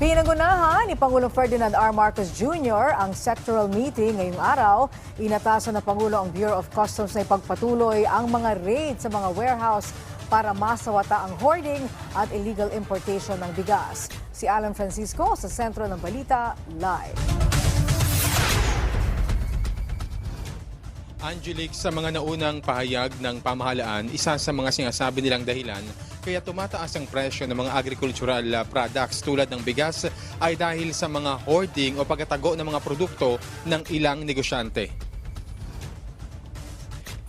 Pinangunahan ni Pangulong Ferdinand R. Marcos Jr. ang sectoral meeting ngayong araw. Inatasan ng Pangulo ang Bureau of Customs na ipagpatuloy ang mga raid sa mga warehouse para masawata ang hoarding at illegal importation ng bigas. Si Alan Francisco sa sentro ng balita live. Angelic, sa mga naunang pahayag ng pamahalaan, isa sa mga sinasabi nilang dahilan kaya tumataas ang presyo ng mga agricultural uh, products tulad ng bigas ay dahil sa mga hoarding o pagkatago ng mga produkto ng ilang negosyante.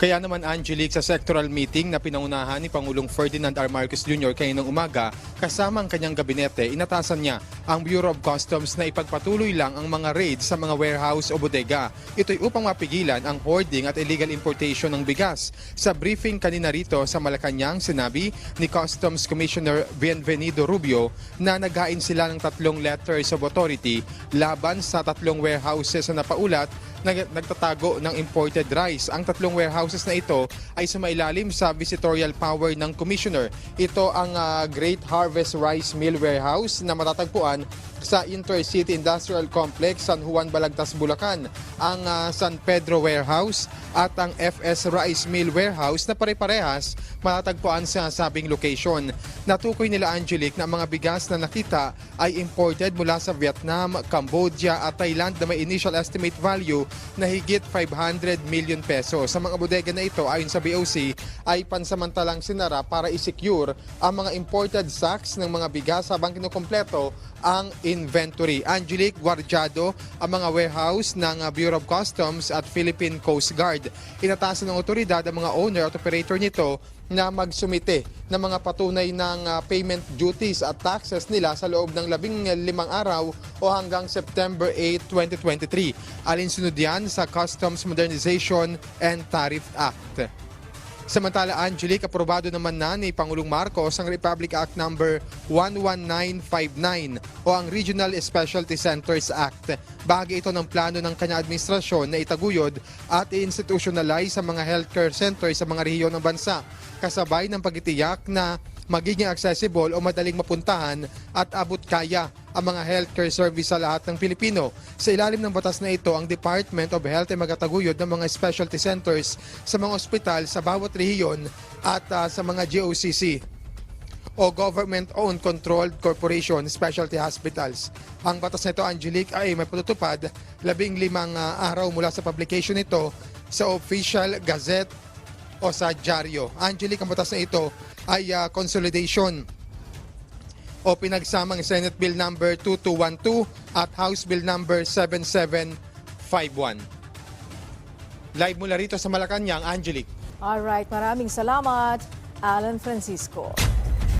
Kaya naman Angelic sa sectoral meeting na pinangunahan ni Pangulong Ferdinand R. Marcos Jr. kaninang umaga kasama ang kanyang gabinete, inatasan niya ang Bureau of Customs na ipagpatuloy lang ang mga raid sa mga warehouse o bodega. Ito'y upang mapigilan ang hoarding at illegal importation ng bigas. Sa briefing kanina rito sa Malacanang, sinabi ni Customs Commissioner Bienvenido Rubio na naghain sila ng tatlong letters of authority laban sa tatlong warehouses na napaulat nag- nagtatago ng imported rice. Ang tatlong warehouses na ito ay sumailalim sa visitorial power ng commissioner. Ito ang ah, Great Harvest Rice Mill Warehouse na matatagpuan sa Intercity Industrial Complex San Juan Balagtas, Bulacan. Ang ah, San Pedro Warehouse at ang FS Rice Mill Warehouse na pare-parehas matatagpuan sa sabing location. Natukoy nila Angelic na ang mga bigas na nakita ay imported mula sa Vietnam, Cambodia at Thailand na may initial estimate value na higit 500 million pesos. Sa mga bodega na ito ayon sa BOC ay pansamantalang sinara para i-secure ang mga imported sacks ng mga bigas habang kinukumpleto ang inventory. Angelic Guardiado ang mga warehouse ng uh, Bureau of Customs at Philippine Coast Guard. Inatasan ng otoridad ang mga owner at operator nito na magsumite ng mga patunay ng uh, payment duties at taxes nila sa loob ng labing limang araw o hanggang September 8, 2023. Alinsunod yan sa Customs Modernization and Tariff Act. Samantala, Angelic, aprobado naman na ni Pangulong Marcos ang Republic Act number 11959 o ang Regional Specialty Centers Act. Bahagi ito ng plano ng kanya administrasyon na itaguyod at i-institutionalize sa mga healthcare centers sa mga rehiyon ng bansa. Kasabay ng pagtitiyak na magiging accessible o madaling mapuntahan at abot kaya ang mga healthcare service sa lahat ng Pilipino. Sa ilalim ng batas na ito, ang Department of Health ay magtataguyod ng mga specialty centers sa mga ospital sa bawat rehiyon at ah, sa mga GOCC o government-owned controlled corporation specialty hospitals. Ang batas nito, Angelique, ay may patutupad labing limang ah, araw mula sa publication nito sa Official Gazette o sa dyaryo. Angelique, ang batas na ito ay ah, consolidation o pinagsamang Senate Bill number 2212 at House Bill number 7751. Live mula rito sa Malacanang, Angelique. Alright, maraming salamat, Alan Francisco.